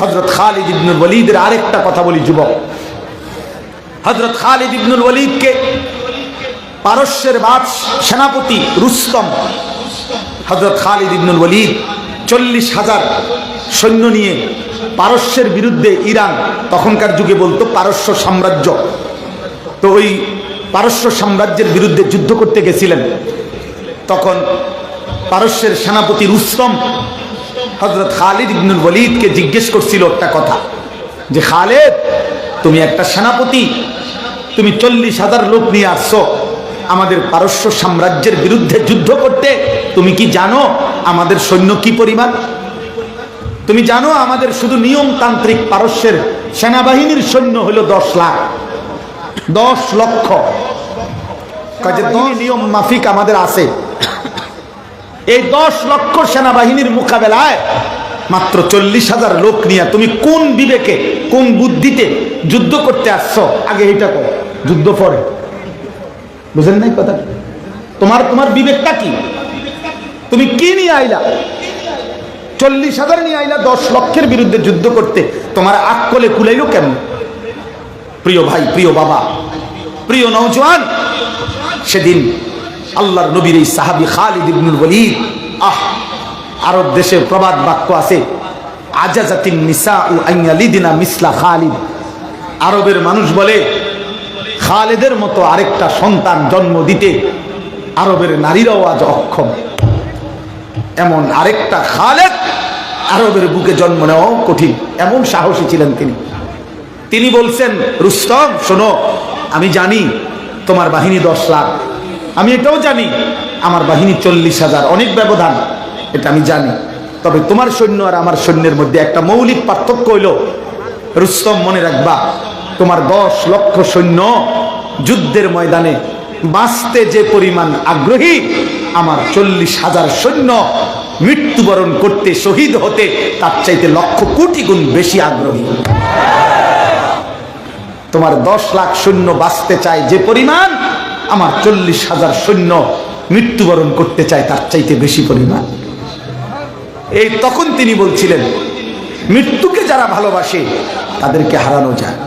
হজরত খালিদ ইবনুল ওয়ালিদের আরেকটা কথা বলি, যুবক। হজরত খালিদ ইবনুল ওয়ালিদকে পারস্যের বাদ সেনাপতি রুস্তম হজরত খালিদ ইবনুল ওয়ালিদ চল্লিশ হাজার সৈন্য নিয়ে পারস্যের বিরুদ্ধে ইরান তখনকার যুগে বলতো পারস্য সাম্রাজ্য। তো ওই পারস্য সাম্রাজ্যের বিরুদ্ধে যুদ্ধ করতে গেছিলেন। তখন পারস্যের সেনাপতি রুস্তম হজরত খালিদ ইবনুল ওয়ালিদকে জিজ্ঞেস করছিল একটা কথা, যে খালেদ, তুমি একটা সেনাপতি, তুমি চল্লিশ হাজার লোক নিয়ে আসছো, আমাদের পারস্য সাম্রাজ্যের বিরুদ্ধে যুদ্ধ করতে, তুমি কি জানো আমাদের সৈন্য কি পরিমাণ? তুমি জানো আমাদের শুধু নিয়মতান্ত্রিক পারস্যের সেনাবাহিনীর সৈন্য হলো দশ লাখ, দশ লক্ষ। কাজে নিয়ম মাফিক আমাদের আছে। এই দশ লক্ষ সেনাবাহিনীর মোকাবেলায় মাত্র চল্লিশ হাজার লোক নিয়ে তুমি কোন বিবেকে, কোন বুদ্ধিতে যুদ্ধ করতে আসছো? আগে এটা করো। যুদ্ধ পরে। বুঝেন নাই কথা তোমার তোমার বিবেকটা কি? তুমি কি নিয়ে আইলা? চল্লিশ হাজার নিয়ে আইলা দশ লক্ষের বিরুদ্ধে যুদ্ধ করতে। তোমার আকলে কুলাইলো কেন প্রিয় ভাই, প্রিয় বাবা, প্রিয় নৌজওয়ান সেদিন আল্লাহর নবীর এই সাহাবি খালিদ ইবনুল ওয়ালিদ। আহ, আরব দেশের প্রবাদ বাক্য আছে, আজাজাতিন নিসা ও আইয়ালিদিনা মিসলা খালিদ। আরবের মানুষ বলে, খালেদের মতো আরেকটা সন্তান জন্ম দিতে আরবের নারীরাও আজ অক্ষম। এমন আরেকটা খালেদ আরবের বুকে জন্ম নেওয়াও কঠিন, এমন সাহসী ছিলেন তিনি। তিনি বলছেন, রুস্তম, শোনো, আমি জানি তোমার বাহিনী দশ লাখ আমি এটাও জানি, আমার বাহিনী চল্লিশ হাজার, অনেক ব্যবধান, এটা আমি জানি। তবে তোমার সৈন্য আর আমার সৈন্যের মধ্যে একটা মৌলিক পার্থক্য হইল, রুস্তম মনে রাখবা, তোমার দশ লক্ষ সৈন্য যুদ্ধের ময়দানে বাঁচতে যে পরিমাণ আগ্রহী, আমার চল্লিশ হাজার সৈন্য মৃত্যুবরণ করতে শহীদ হতে তার চাইতে লক্ষ কোটি গুণ বেশি আগ্রহী। তোমার দশ লাখ সৈন্য বাঁচতে চায় যে পরিমাণ আমার চল্লিশ হাজার সৈন্য মৃত্যুবরণ করতে চায়, তার চাইতে বেশি পরিমাণ। এই তখন তিনি বলছিলেন, মৃত্যুকে যারা ভালোবাসে, তাদেরকে হারানো যায়।